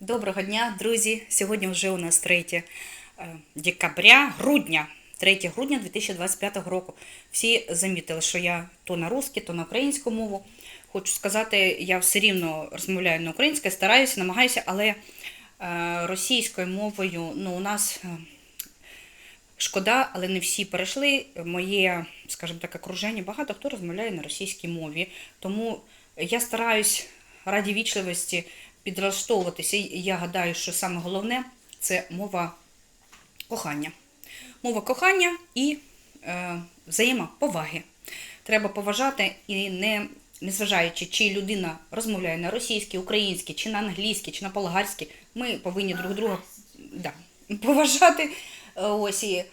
Доброго дня, друзі! Сьогодні вже у нас 3 е, декабря, грудня, 3 грудня 2025 року. Всі замітили, що я то на русській, то на українську мову. Хочу сказати, я все рівно розмовляю на українській, стараюся, намагаюся, але е, російською мовою ну, у нас е, шкода, але не всі перейшли. Моє, скажімо так, окруження, багато хто розмовляє на російській мові. Тому я стараюсь раді вічливості підлаштовуватися. І Я гадаю, що саме головне це мова кохання. Мова кохання і е, взаємоповаги. Треба поважати і не, незважаючи, чи людина розмовляє на російській, українській, чи на англійській, чи на болгарській, ми повинні друг друга да, поважати. Ось і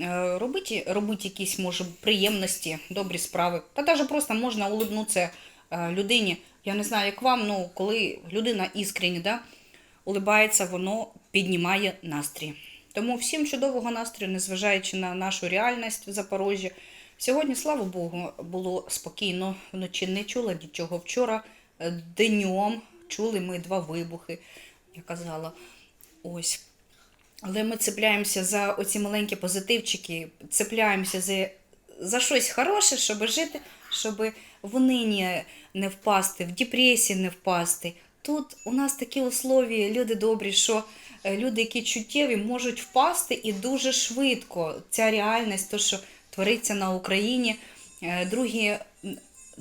е, робити, робити якісь, може, приємності, добрі справи. Та навіть просто можна улибнутися е, людині. Я не знаю, як вам, ну коли людина іскренні, да, улибається, воно піднімає настрій. Тому всім чудового настрою, незважаючи на нашу реальність в Запоріжжі. Сьогодні, слава Богу, було спокійно. Вночі не чула нічого. Вчора е, днем чули ми два вибухи, я казала. Ось. Але ми цепляємося за оці маленькі позитивчики, цепляємося за, за щось хороше, щоб жити, щоб в унині не впасти, в депресії не впасти. Тут у нас такі условия, люди добрі, що е, люди, які чуттєві, можуть впасти і дуже швидко. Ця реальність, то, що твориться на Україні, е, другі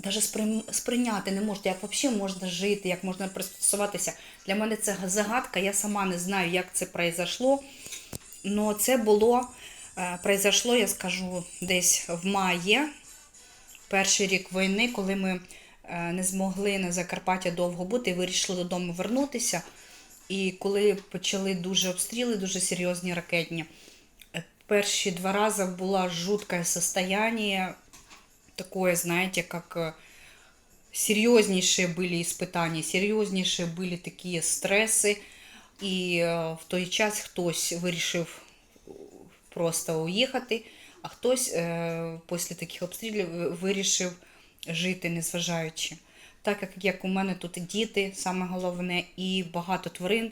навіть сприйняти не можуть, як взагалі можна жити, як можна пристосуватися. Для мене це загадка, я сама не знаю, як це произошло. Но це було, е, произошло, я скажу, десь в маї, перший рік війни, коли ми е, не змогли на Закарпаття довго бути і вирішили додому вернутися. І коли почали дуже обстріли, дуже серйозні ракетні, е, перші два рази було жуткое состояние, такое, знаете, как э, серьезнейшие были испытания, серйозніші були такі стреси. І е, в той час хтось вирішив просто уїхати, а хтось е, після таких обстрілів вирішив жити, незважаючи. Так як, як у мене тут діти, саме головне, і багато тварин,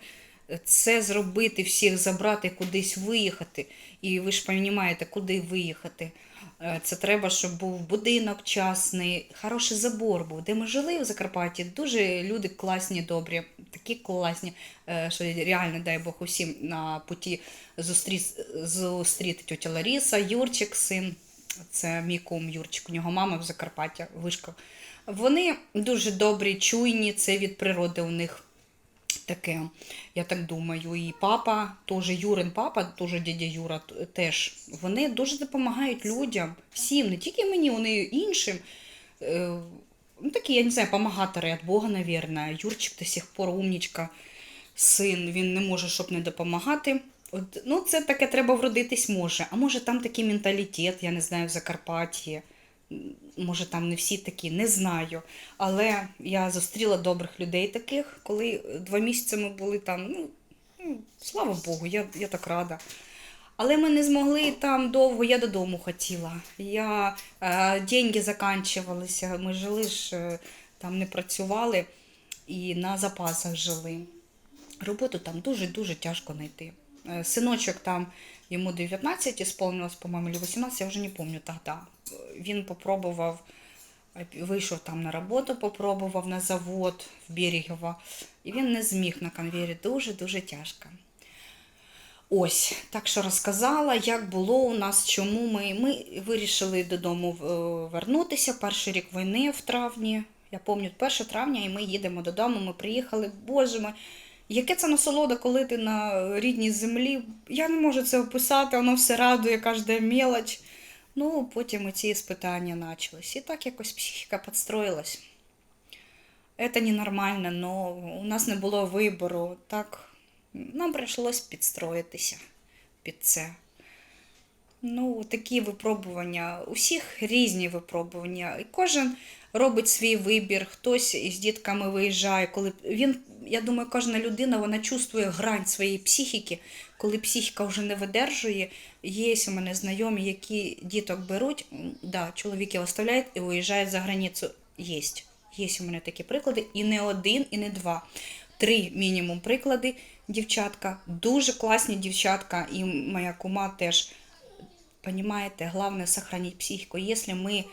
це зробити, всіх забрати, кудись виїхати. І ви ж розумієте, куди виїхати. Е, Це треба, щоб був будинок частний, хороший забор був. Де ми жили в Закарпатті, дуже люди класні, добрі, такі класні, е, що реально, дай Бог, усім на путі зустріти тетя Ларіса, Юрчик, син. Це мій кум Юрчик, у нього мама в Закарпаття, вишка. Вони дуже добрі, чуйні, це від природи у них таке, я так думаю. І папа, теж Юрин папа, теж дядя Юра, теж. Вони дуже допомагають людям, всім, не тільки мені, вони іншим. Е, Ну, такі, я не знаю, помагатори від Бога, мабуть. Юрчик до сих пор умнічка, син, він не може, щоб не допомагати. От, ну, це таке треба вродитись може. А може там такий менталітет, я не знаю, в Закарпатті. Може, там не всі такі, не знаю. Але я зустріла добрих людей таких, коли два місяці ми були там. Ну, ну слава Богу, я, я так рада. Але ми не змогли там довго, я додому хотіла. Я, е, деньги закінчувалися, ми жили ж, е, там не працювали і на запасах жили. Роботу там дуже-дуже тяжко знайти. Е, Синочок там йому 19 ісполнилось, по-моєму, чи 18, я вже не пам'ятаю тоді. Він попробував, вийшов там на роботу, попробував на завод в Берегово, і він не зміг на конвейері. Дуже-дуже тяжко. Ось, так що розказала, як було у нас, чому ми. Ми вирішили додому е, вернутися. Перший рік війни в травні. Я пам'ятаю, 1 травня, і ми їдемо додому. Ми приїхали. Боже мой, яке це насолода, коли ти на рідній землі. Я не можу це описати, воно все радує, кожна мелоч. Ну, потім ці спитання почались. І так якось психіка підстроїлась. Це ненормально, но у нас не було вибору. Так нам прийшлось підстроїтися під це. Ну, такі випробування. Усіх різні випробування. І кожен робить свій вибір, хтось із дітками виїжджає. Коли він, я думаю, кожна людина вона чувствує грань своєї психіки, коли психіка вже не видержує. Є у мене знайомі, які діток беруть, да, чоловіки оставляють і виїжджають за границю. Єсть. Є у мене такі приклади, і не один, і не два. три мінімум приклади. Дівчатка, дуже класні дівчатка, і моя кума теж. Понімаєте, головне сохранити психіку. Якщо ми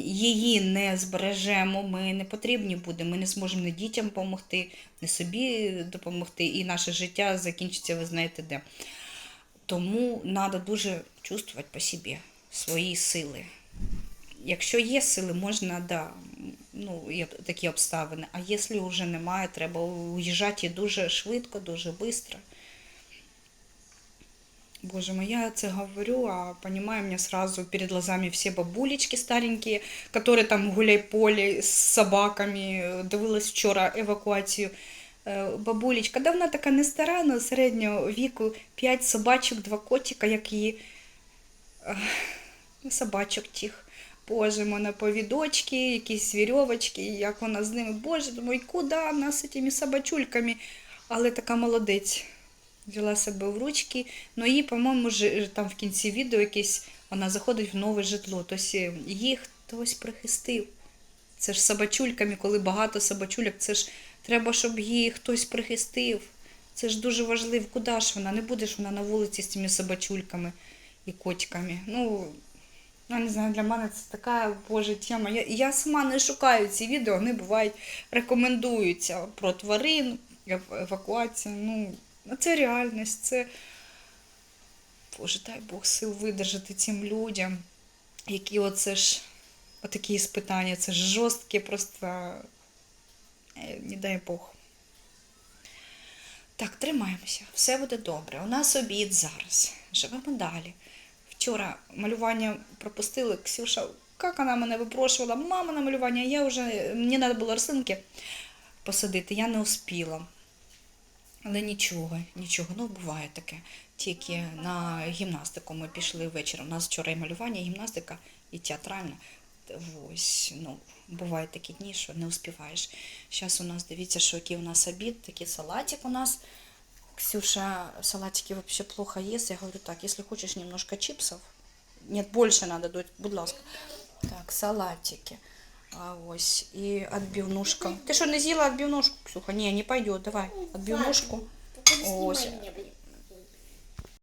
її не збережемо, ми не потрібні будемо, ми не зможемо не дітям допомогти, не собі допомогти, і наше життя закінчиться, ви знаєте де. Тому треба дуже чувствувати по собі свої сили. Якщо є сили, можна, да, ну, є такі обставини. А якщо вже немає, треба уїжджати дуже швидко, дуже швидко. Боже мой, я це говорю, а понимаю, у меня сразу перед глазами все бабулечки старенькие, которые там гуляй-полі з собаками, дивилась вчора евакуацію. Е, Бабулечка, да така не стара, але середнього віку, п'ять собачок, два котика, як її ну, собачок тих. Боже, мене повідочки, якісь вірьовочки, як вона з ними. Боже, думаю, куди вона з цими собачульками? Але така молодець. Взяла себе в ручки. Ну її, по-моєму, жи- там в кінці відео якесь вона заходить в нове житло. Тобто її хтось прихистив. Це ж собачульками, коли багато собачульок, це ж треба, щоб її хтось прихистив. Це ж дуже важливо. Куди ж вона? Не буде ж вона на вулиці з цими собачульками і котиками. Ну, я не знаю, для мене це така боже тема. Я, я сама не шукаю ці відео, вони бувають рекомендуються про тварин, ев- евакуація. Ну, ну, це реальність, це. Боже, дай Бог сил видержати цим людям, які оце ж отакі іспитання, це ж жорсткі, просто е, не дай Бог. Так, тримаємося, все буде добре. У нас обід зараз. Живемо далі. Вчора малювання пропустили. Ксюша, як вона мене випрошувала, мама на малювання, я вже мені треба було рослинки посадити, я не успіла. Але нічого, нічого, ну буває таке. Тільки на гімнастику ми пішли ввечері. У нас вчора і малювання, і гімнастика, і театральна. Ось, ну, бувають такі дні, що не успіваєш. Зараз у нас, дивіться, що який у нас обід, такий салатик у нас. Ксюша салатики вообще плохо ест. Я говорю, так, если хочешь немножко чипсов, нет, больше надо дать, будь ласка. Так, салатики. А ось, і отбивнушка. Ти що, не з'їла отбивнушку, Ксюха? Ні, не пойдет, давай, отбивнушку. Ось. снимай меня, блин.